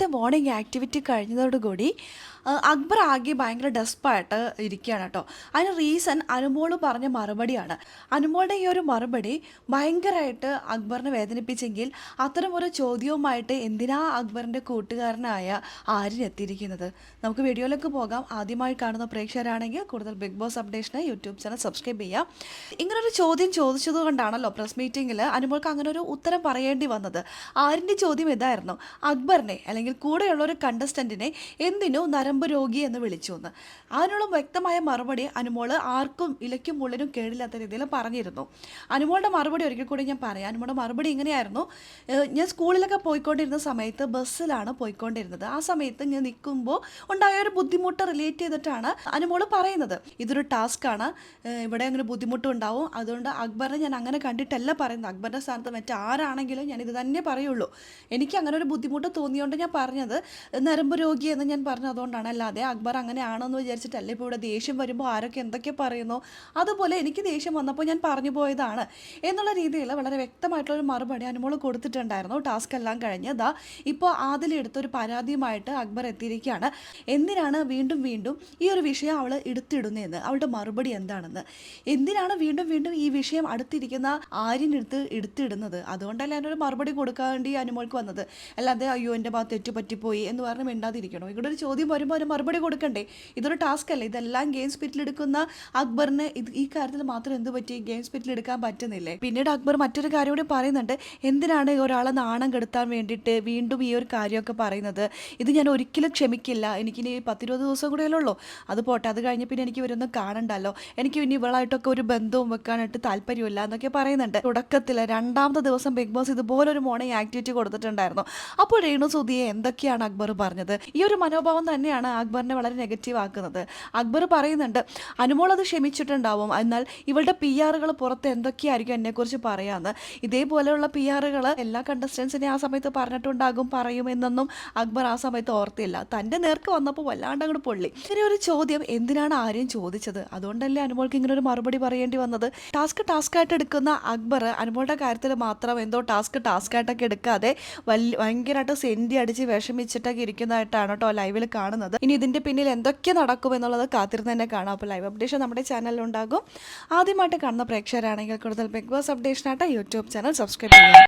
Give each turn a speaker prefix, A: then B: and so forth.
A: ഇന്നത്തെ morning activity കഴിഞ്ഞതോടുകൂടി Akbar ആകെ ഭയങ്കര ഡെസ്പായിട്ട് ഇരിക്കുകയാണ് കേട്ടോ. അതിന് റീസൺ അനുമോൾ പറഞ്ഞ മറുപടിയാണ്. അനുമോളുടെ ഈ ഒരു മറുപടി ഭയങ്കരമായിട്ട് അക്ബറിനെ വേദനിപ്പിച്ചെങ്കിൽ അത്തരം ഒരു ചോദ്യവുമായിട്ട് എന്തിനാ അക്ബറിന്റെ കൂട്ടുകാരനായ ആര്യൻ എത്തിയിരിക്കുന്നത്? നമുക്ക് വീഡിയോയിലേക്ക് പോകാം. ആദ്യമായി കാണുന്ന പ്രേക്ഷകരാണെങ്കിൽ കൂടുതൽ ബിഗ് ബോസ് അപ്ഡേഷന് യൂട്യൂബ് ചാനൽ സബ്സ്ക്രൈബ് ചെയ്യാം. ഇങ്ങനൊരു ചോദ്യം ചോദിച്ചത് കൊണ്ടാണല്ലോ പ്രസ് മീറ്റിങ്ങിൽ അനുമോൾക്ക് അങ്ങനെ ഒരു ഉത്തരം പറയേണ്ടി വന്നത്. ആരിന്റെ ചോദ്യം ഇതായിരുന്നു. അക്ബറിനെ അല്ലെങ്കിൽ കൂടെയുള്ള ഒരു കണ്ടസ്റ്റന്റിനെ എന്തിനോ നരമ്പ് രോഗി എന്ന് വിളിച്ചു എന്ന്. അതിനുള്ള വ്യക്തമായ മറുപടി അനുമോൾ ആർക്കും ഇലയ്ക്കും മുള്ളിനും കേടില്ലാത്ത രീതിയിൽ പറഞ്ഞിരുന്നു. അനുമോളുടെ മറുപടി ഒരിക്കൽ കൂടി ഞാൻ പറയാം. അനുമോളുടെ മറുപടി ഇങ്ങനെയായിരുന്നു. ഞാൻ സ്കൂളിലൊക്കെ പോയിക്കൊണ്ടിരുന്ന സമയത്ത് ബസ്സിലാണ് പോയിക്കൊണ്ടിരുന്നത്. ആ സമയത്ത് ഞാൻ നിൽക്കുമ്പോൾ ഉണ്ടായ ഒരു ബുദ്ധിമുട്ട് റിലേറ്റ് ചെയ്തിട്ടാണ് അനുമോൾ പറയുന്നത്. ഇതൊരു ടാസ്ക്കാണ് ഇവിടെ അങ്ങനെ ബുദ്ധിമുട്ടുണ്ടാവും അതുകൊണ്ട് അക്ബറിനെ ഞാൻ അങ്ങനെ കണ്ടിട്ടല്ല പറയുന്നത്. അക്ബറിന്റെ സ്ഥാനത്ത് മറ്റാരാണെങ്കിലും ഞാൻ ഇത് തന്നെ പറയുള്ളൂ. എനിക്ക് അങ്ങനെ ഒരു ബുദ്ധിമുട്ട് തോന്നിയോണ്ട് ഞാൻ പറഞ്ഞത് നരമ്പ് രോഗി എന്ന് ഞാൻ പറഞ്ഞത് അതുകൊണ്ടാണ് അല്ലാതെ അക്ബർ അങ്ങനെയാണെന്ന് വിചാരിച്ചിട്ടല്ല ഇപ്പോൾ ഇവിടെ ദേഷ്യം വരുമ്പോൾ ആരൊക്കെ എന്തൊക്കെ പറയുന്നു? അതുപോലെ എനിക്ക് ദേഷ്യം വന്നപ്പോൾ ഞാൻ പറഞ്ഞു പോയതാണ്. എന്നുള്ള രീതിയിൽ വളരെ വ്യക്തമായിട്ടുള്ള ഒരു മറുപടി അനുമോൾ കൊടുത്തിട്ടുണ്ടായിരുന്നു. ടാസ്ക് എല്ലാം കഴിഞ്ഞ് ദാ ഇപ്പോൾ ആദിലെടുത്തൊരു പരാതിയുമായിട്ട് അക്ബർ എത്തിയിരിക്കുകയാണ്. എന്തിനാണ് വീണ്ടും വീണ്ടും ഈ ഒരു വിഷയം അവൾ എടുത്തിടുന്നതെന്ന് അവളുടെ മറുപടി എന്താണെന്ന്? എന്തിനാണ് വീണ്ടും വീണ്ടും ഈ വിഷയം അടുത്തിരിക്കുന്ന ആര്യനെടുത്ത് എടുത്തിടുന്നത്? അതുകൊണ്ടല്ല ഒരു മറുപടി കൊടുക്കാൻ വേണ്ടി അനുമോൾക്ക് വന്നത്. അല്ലാതെ അയ്യോ എന്റെ ഭാഗത്ത് തെറ്റ് പറ്റിപ്പോയി എന്ന് പറഞ്ഞ് മിണ്ടാതിരിക്കണോ? ഇവിടെ ഒരു ചോദ്യം വരുമ്പോൾ ഒരു മറുപടി കൊടുക്കണ്ടേ? ഇതൊരു ടാസ്ക് അല്ലേ? ഇതെല്ലാം ഗെയിം സ്പിരിറ്റിൽ എടുക്കുന്ന അക്ബറിന് ഇത് ഈ കാര്യത്തിൽ മാത്രം എന്ത് പറ്റി? ഗെയിം സ്പിരിറ്റിൽ എടുക്കാൻ പറ്റുന്നില്ലേ? പിന്നീട് അക്ബർ മറ്റൊരു കാര്യം കൂടി പറയുന്നുണ്ട്. എന്തിനാണ് ഒരാളെ നാണം കെടുത്താൻ വേണ്ടിയിട്ട് വീണ്ടും ഈ ഒരു കാര്യമൊക്കെ പറയുന്നത്? ഇത് ഞാൻ ഒരിക്കലും ക്ഷമിക്കില്ല. എനിക്കിനി പത്തിരുപത് ദിവസം കൂടെയല്ലേ ഉള്ളൂ. അത് പോട്ടെ അത് കഴിഞ്ഞ് പിന്നെ എനിക്ക് ഇവരൊന്നും കാണണ്ടല്ലോ. എനിക്ക് ഇനി ഇവളായിട്ടൊക്കെ ഒരു ബന്ധവും വെക്കാനായിട്ട് താല്പര്യമില്ല എന്നൊക്കെ പറയുന്നുണ്ട്. തുടക്കത്തിൽ രണ്ടാമത്തെ ദിവസം ബിഗ് ബോസ് ഇതുപോലൊരു മോർണിംഗ് ആക്ടിവിറ്റി കൊടുത്തിട്ടുണ്ടായിരുന്നു. അപ്പോൾ രേണു സുധിയെ എന്തൊക്കെയാണ് അക്ബർ പറഞ്ഞത്? ഈ ഒരു മനോഭാവം തന്നെയാണ് അക്ബറിനെ വളരെ നെഗറ്റീവ് ആക്കുന്നത്. അക്ബർ പറയുന്നുണ്ട് അനുമോൾ അത് ക്ഷമിച്ചിട്ടുണ്ടാവും. എന്നാൽ ഇവളുടെ പി ആറുകൾ പുറത്ത് എന്തൊക്കെയായിരിക്കും എന്നെക്കുറിച്ച് പറയാമെന്ന് ഇതേപോലെയുള്ള പി ആറുകൾ എല്ലാ കണ്ടസ്റ്റൻസിനെ ആ സമയത്ത് പറഞ്ഞിട്ടുണ്ടാകും പറയുമെന്നൊന്നും അക്ബർ ആ സമയത്ത് ഓർത്തില്ല. തന്റെ നേർക്ക് വന്നപ്പോൾ വല്ലാണ്ട് അങ്ങോട്ട് പൊള്ളി. ഇങ്ങനെ ഒരു ചോദ്യം എന്തിനാണ് ആരെയും ചോദിച്ചത്? അതുകൊണ്ടല്ലേ അനുമോൾക്ക് ഇങ്ങനെ ഒരു മറുപടി പറയേണ്ടി വന്നത്? ടാസ്ക് ടാസ്ക് ആയിട്ട് എടുക്കുന്ന അക്ബർ അനുമോളുടെ കാര്യത്തിൽ മാത്രം എന്തോ ടാസ്ക് ടാസ്ക് ആയിട്ടൊക്കെ എടുക്കാതെ വലിയ ഭയങ്കരമായിട്ട് സെന്റി അടിച്ച് വിഷമിച്ചിട്ടൊക്കെ ഇരിക്കുന്നതായിട്ടാണ് കേട്ടോ ലൈവിൽ കാണുന്നത്. ഇനി ഇതിന്റെ പിന്നിൽ എന്തൊക്കെ നടക്കും എന്നുള്ളത് കാത്തിരുന്ന് തന്നെ കാണാം. അപ്പോൾ ലൈവ് അപ്ഡേഷൻ നമ്മുടെ ചാനലിൽ ഉണ്ടാകും. ആദ്യമായിട്ട് കാണുന്ന പ്രേക്ഷകരാണെങ്കിൽ കൂടുതൽ ബിഗ് ബോസ് അപ്ഡേഷനായിട്ട് യൂട്യൂബ് ചാനൽ സബ്സ്ക്രൈബ് ചെയ്യാം.